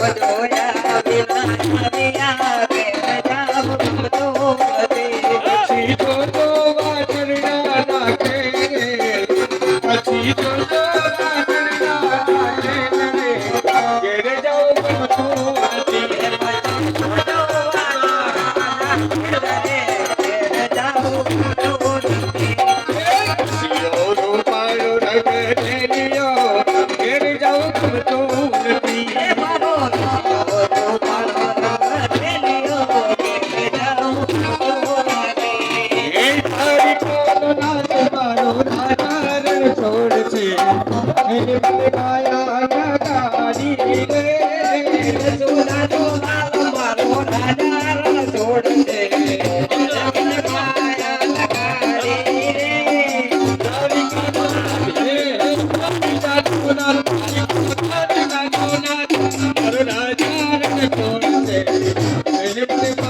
Buat. Ele Hoje eu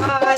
Bye.